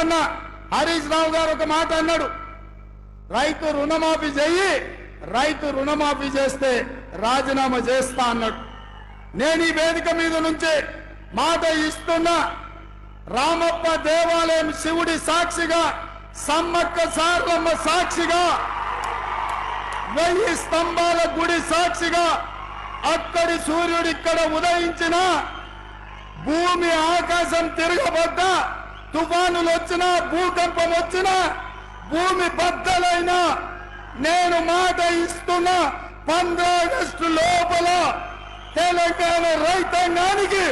మొన్న హరీష్ రావు గారు ఒక మాట అన్నాడు. రైతు రుణమాఫీ చేయి రైతు రుణమాఫీ చేస్తే రాజీనామా చేస్తా అన్నాడు. నేను ఈ వేదిక మీద నుంచి మాట ఇస్తున్నా రామప్ప దేవాలయం శివుడి సాక్షిగా సమ్మక్క సార్లమ్మ సాక్షిగా వెయ్యి స్తంభాల గుడి సాక్షిగా అక్కడి సూర్యుడు ఇక్కడ ఉదయించిన భూమి ఆకాశం తిరగబడ్డా తుఫానులు వచ్చినా భూకంపం వచ్చినా భూమి బద్దలైనా నేను మాట ఇస్తున్న పంద్రాగస్టు లోపల తెలంగాణ రైతాంగానికి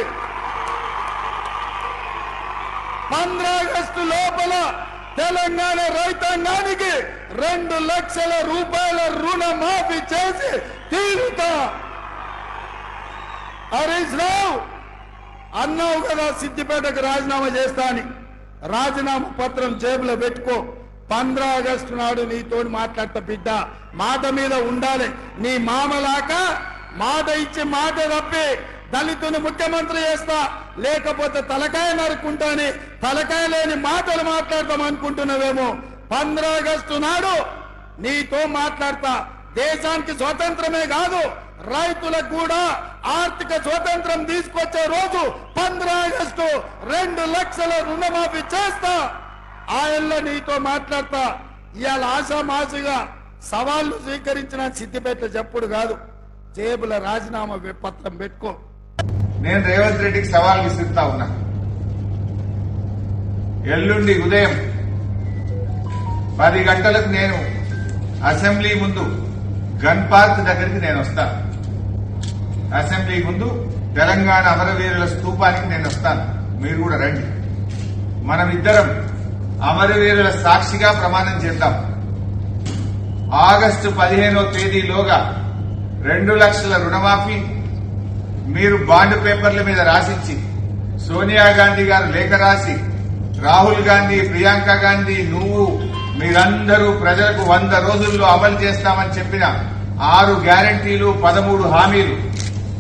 పంద్రాగస్టు లోపల తెలంగాణ రైతాంగానికి రెండు లక్షల రూపాయల రుణమాఫీ చేసి తీరుతా. హరీష్ రావు అన్నావు కదా సిద్దిపేటకు రాజీనామా చేస్తా అని. రాజీనామా పత్రం జేబులో పెట్టుకో. పంద్ర ఆగస్టు నాడు నీతో మాట్లాడతా బిడ్డ. మాట మీద ఉండాలి. నీ మామలాక మాట ఇచ్చి మాట తప్పి దళితుని ముఖ్యమంత్రి చేస్తా. లేకపోతే తలకాయ నరుక్కుంటాని. తలకాయ లేని మాటలు మాట్లాడతాం అనుకుంటున్నావేమో. పంద్ర ఆగస్టు నాడు నీతో మాట్లాడతా. దేశానికి స్వతంత్రమే కాదు. రైతులకు కూడా ఆర్థిక స్వతంత్రం తీసుకొచ్చే రోజు పంద్ర ఆగస్టు రెండు లక్షల రుణమాఫీ చేస్తా. ఆయనలో నీతో మాట్లాడతా. ఇవాళ ఆశామాసిగా సవాళ్ళు స్వీకరించిన సిద్దిపేట చెప్పుడు కాదు. జేబుల రాజీనామా పత్రం పెట్టుకో. నేను రేవంత్ రెడ్డికి సవాల్ విసురుతా ఉన్నా. ఎల్లుండి ఉదయం పది గంటలకు నేను అసెంబ్లీ ముందు గన్ పార్క్ దగ్గరికి నేను వస్తాను. అసెంబ్లీ ముందు తెలంగాణ అమరవీరుల స్థూపానికి నేను వస్తాను. మీరు కూడా రండి. మనం ఇద్దరం అమరవీరుల సాక్షిగా ప్రమాణం చేద్దాం. ఆగస్టు పదిహేనో తేదీలోగా రెండు లక్షల రుణమాఫీ మీరు బాండ్ పేపర్ల మీద రాసిచ్చి సోనియా గాంధీ గారు లేఖ రాసి రాహుల్ గాంధీ ప్రియాంక గాంధీ నువ్వు మీరందరూ ప్రజలకు వంద రోజుల్లో అమలు చేస్తామని చెప్పిన ఆరు గ్యారంటీలు పదమూడు హామీలు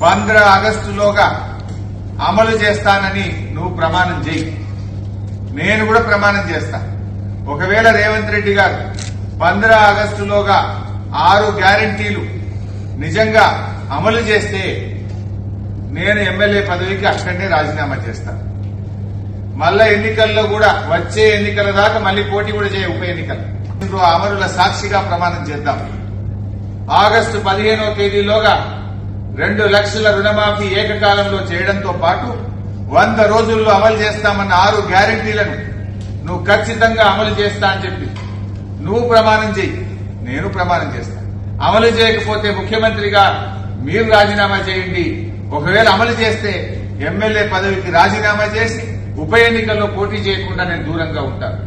పంద్ర ఆగస్టులోగా అమలు చేస్తానని నువ్వు ప్రమాణం చేయి. నేను కూడా ప్రమాణం చేస్తా. ఒకవేళ రేవంత్ రెడ్డి గారు పంద్ర ఆగస్టులోగా ఆరు గ్యారంటీలు నిజంగా అమలు చేస్తే నేను ఎమ్మెల్యే పదవికి అక్కడనే రాజీనామా చేస్తాను మళ్ళా ఎన్నికల్లో కూడా వచ్చే ఎన్నికల దాకా మళ్ళీ పోటీ కూడా చేయ ఉప ఎన్నికలు. అమరుల సాక్షిగా ప్రమాణం చేద్దాం. ఆగస్టు పదిహేనో తేదీలోగా రెండు లక్షల రుణమాఫీ ఏకకాలంలో చేయడంతో పాటు వంద రోజుల్లో అమలు చేస్తామన్న ఆరు గ్యారంటీలను నువ్వు ఖచ్చితంగా అమలు చేస్తా అని చెప్పి నువ్వు ప్రమాణం చేయి నేను ప్రమాణం చేస్తా. అమలు చేయకపోతే ముఖ్యమంత్రిగా మీరు రాజీనామా చేయండి. ఒకవేళ అమలు చేస్తే ఎమ్మెల్యే పదవికి రాజీనామా చేసి ఉప ఎన్నికల్లో పోటీ చేయకుండా నేను దూరంగా ఉంటాను.